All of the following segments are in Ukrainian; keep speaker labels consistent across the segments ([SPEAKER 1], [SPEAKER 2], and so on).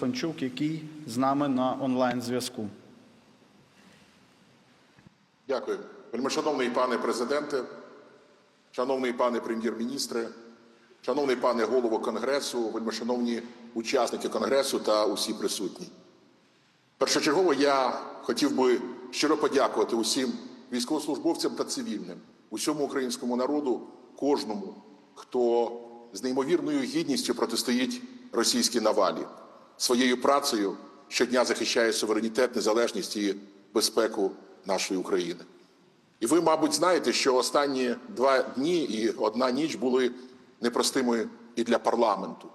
[SPEAKER 1] Панчук, який з нами на онлайн-зв'язку.
[SPEAKER 2] Дякую. Вельмишановний пане президенте, шановний пане прем'єр-міністре, шановний пане голово Конгресу, вельмишановні учасники Конгресу та усі присутні. Першочергово я хотів би щиро подякувати усім військовослужбовцям та цивільним, усьому українському народу, кожному, хто з неймовірною гідністю протистоїть російській навалі, своєю працею щодня захищає суверенітет, незалежність і безпеку нашої України. І ви, мабуть, знаєте, що останні два дні і одна ніч були непростими і для парламенту.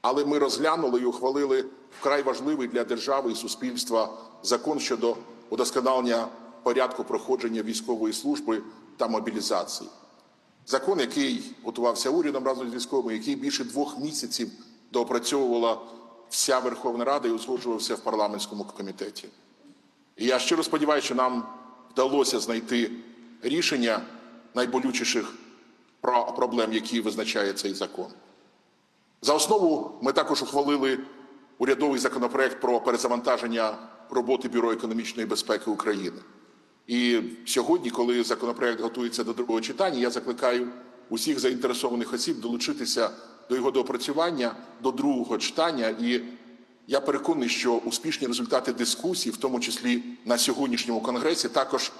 [SPEAKER 2] Але ми розглянули і ухвалили вкрай важливий для держави і суспільства закон щодо удосконалення порядку проходження військової служби та мобілізації. Закон, який готувався урядом разом з військовими, який більше двох місяців доопрацьовувала вся Верховна Рада і узгоджувався в парламентському комітеті. І я щиро сподіваюся, що нам вдалося знайти рішення найболючіших проблем, які визначає цей закон. За основу ми також ухвалили урядовий законопроект про перезавантаження роботи Бюро економічної безпеки України. І сьогодні, коли законопроект готується до другого читання, я закликаю усіх заінтересованих осіб долучитися до його доопрацювання до другого читання. І я переконаний, що успішні результати дискусій, в тому числі на сьогоднішньому конгресі, також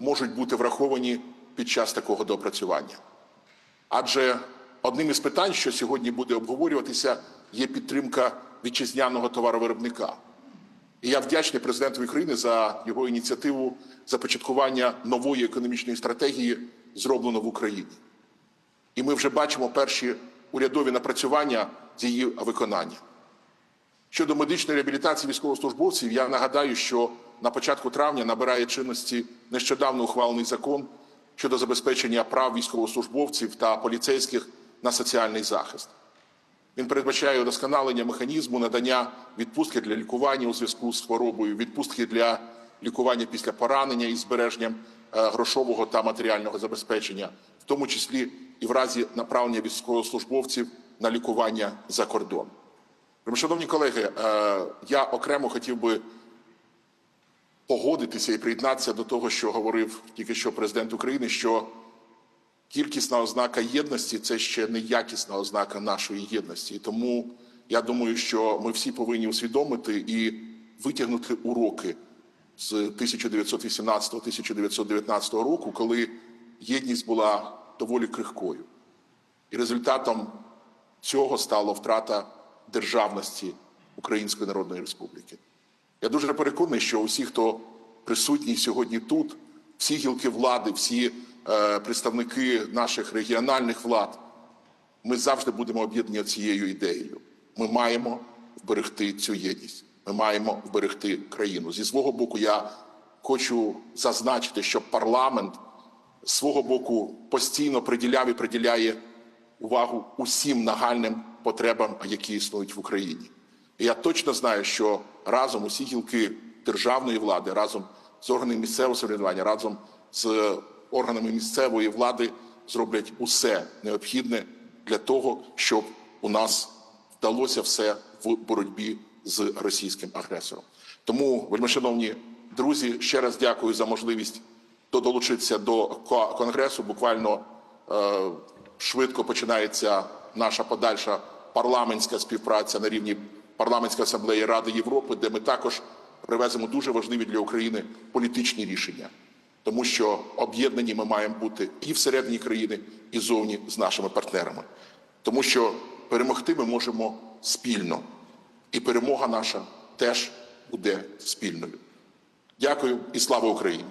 [SPEAKER 2] можуть бути враховані під час такого доопрацювання. Адже одним із питань, що сьогодні буде обговорюватися, є підтримка вітчизняного товаровиробника. І я вдячний президенту України за його ініціативу започаткування нової економічної стратегії, зроблено в Україні. І ми вже бачимо перші урядові напрацювання з її виконання. Щодо медичної реабілітації військовослужбовців, я нагадаю, що на початку травня набирає чинності нещодавно ухвалений закон щодо забезпечення прав військовослужбовців та поліцейських на соціальний захист. Він передбачає удосконалення механізму надання відпустки для лікування у зв'язку з хворобою, відпустки для лікування після поранення із збереженням е, грошового та матеріального забезпечення, тому числі і в разі направлення військовослужбовців на лікування за кордон. Шановні колеги, е, я окремо хотів би погодитися і приєднатися до того, що говорив тільки що президент України, що кількісна ознака єдності це ще не якісна ознака нашої єдності. Тому я думаю, що ми всі повинні усвідомити і витягнути уроки з 1918-1919 року, коли єдність була доволі крихкою. І результатом цього стала втрата державності Української Народної Республіки. Я дуже переконаний, що усі, хто присутній сьогодні тут, всі гілки влади, всі е, представники наших регіональних влад, ми завжди будемо об'єднані цією ідеєю. Ми маємо вберегти цю єдність. Ми маємо вберегти країну. Зі свого боку, я хочу зазначити, що парламент свого боку постійно приділяв і приділяє увагу усім нагальним потребам, які існують в Україні. І я точно знаю, що разом усі гілки державної влади, разом з органами місцевого самоврядування, разом з органами місцевої влади зроблять усе необхідне для того, щоб у нас вдалося все в боротьбі з російським агресором. Тому, вельмишановні друзі, ще раз дякую за можливість до- долучитися до конгресу. Буквально е, швидко починається наша подальша парламентська співпраця на рівні парламентської асамблеї Ради Європи, де ми також привеземо дуже важливі для України політичні рішення, тому що об'єднані ми маємо бути і всередині країни, і зовні з нашими партнерами, тому що перемогти ми можемо спільно, і перемога наша теж буде спільною. Дякую і слава Україні!